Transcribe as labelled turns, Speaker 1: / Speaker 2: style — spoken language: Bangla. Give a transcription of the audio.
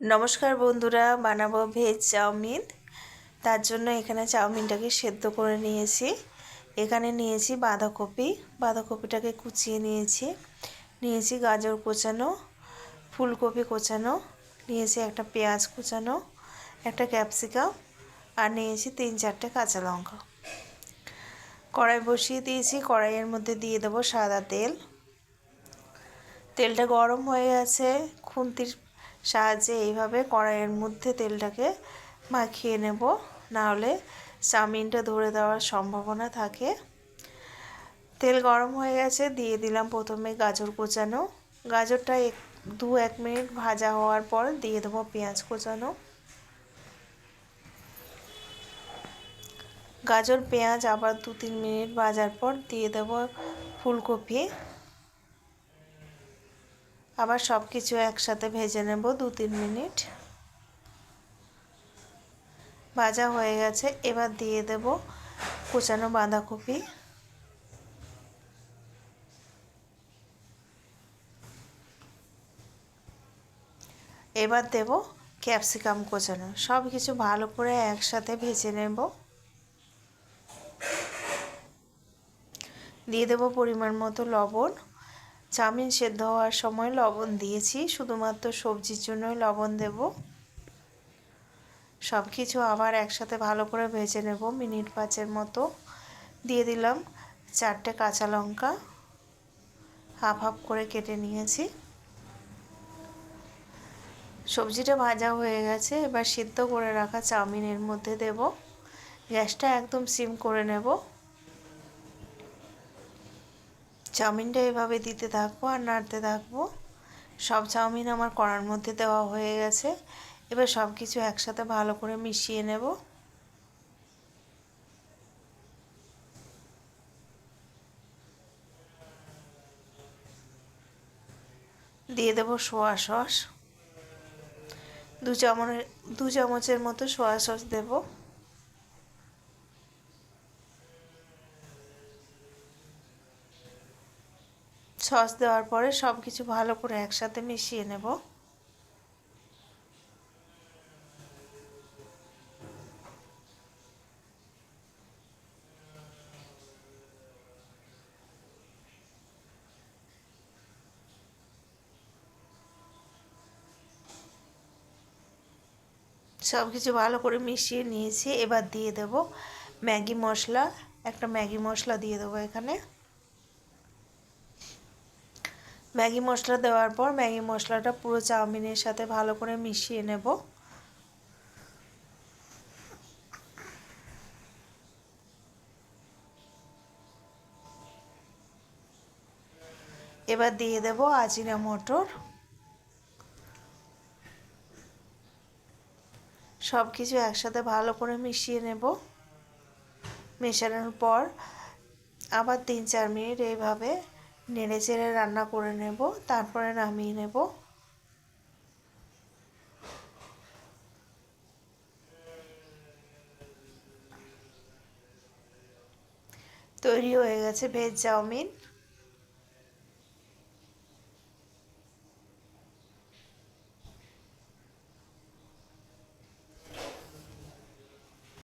Speaker 1: নমস্কার বন্ধুরা, বানাবো ভেজ চাউমিন। তার জন্য এখানে চাউমিনটাকে সেদ্ধ করে নিয়েছি। এখানে নিয়েছি বাঁধাকপি। বাঁধাকপিটাকে কুচিয়ে নিয়েছি। নিয়েছি গাজর কোচানো, ফুলকপি কোচানো, নিয়েছি একটা পেঁয়াজ কুচানো, একটা ক্যাপসিকাম, আর নিয়েছি তিন চারটে কাঁচা লঙ্কা। কড়াই বসিয়ে দিয়েছি। কড়াইয়ের মধ্যে দিয়ে দেবো সাদা তেল। তেলটা গরম হয়ে গেছে। খুন্তির সাহায্যে এইভাবে কড়াইয়ের মধ্যে তেলটাকে মাখিয়ে নেব। নাহলে চাউমিনটা ধরে দেওয়ার সম্ভাবনা থাকে। তেল গরম হয়ে গেছে, দিয়ে দিলাম প্রথমে গাজর কোচানো। গাজরটা এক, দু এক মিনিট ভাজা হওয়ার পর দিয়ে দেবো পেঁয়াজ কোচানো। গাজর, পেঁয়াজ আবার দু তিন মিনিট ভাজার পর দিয়ে দেবো ফুলকপি। আবার সব কিছু একসাথে ভেজে নেব দু তিন মিনিট। ভাজা হয়ে গেছে, এবার দিয়ে দেব কুচানো বাঁধাকপি। এবার দেব ক্যাপসিকাম কোচানো সব কিছু ভালো করে একসাথে ভেজে নেব। দিয়ে দেব পরিমাণ মতো লবণ চাউমিন সেদ্ধ হওয়ার সময় লবণ দিয়েছি, শুধুমাত্র সবজির জন্যই লবণ দেব। সব কিছু আবার একসাথে ভালো করে ভেজে নেব, মিনিট পাঁচের মতো। দিয়ে দিলাম চারটে কাঁচা লঙ্কা, হাফ হাফ করে কেটে নিয়েছি। সবজিটা ভাজা হয়ে গেছে, এবার সিদ্ধ করে রাখা চাউমিনের মধ্যে দেব। গ্যাসটা একদম সিম করে নেব। চাউমিনটা এভাবে দিতে থাকব আর নাড়তে থাকব। সব চাউমিন আমার কড়ার মধ্যে দেওয়া হয়ে গেছে। এবার সব কিছু একসাথে ভালো করে মিশিয়ে নেব। দিয়ে দেবো সোয়া সস। দু চামচ দু চামচের মতো সোয়া সস দেবো। সস দেওয়ার পরে সব কিছু ভালো করে একসাথে মিশিয়ে নেব। সব কিছু ভালো করে মিশিয়ে নিয়েছি, এবার দিয়ে দেব ম্যাগি মশলা, একটা ম্যাগি মশলা দিয়ে দেবো এখানে। ম্যাগি মশলা দেওয়ার পর ম্যাগি মশলাটা পুরো চাউমিনের সাথে ভালো করে মিশিয়ে নেব। এবার দিয়ে দেব আজিনা মটর। সব কিছু একসাথে ভালো করে মিশিয়ে নেব। মেশানোর পর আবার তিন চার মিনিট এইভাবে নেড়ে চেড়ে রান্না করে নেব তারপরে নামিয়ে নেব। তৈরি হয়ে গেছে ভেজ চাউমিন।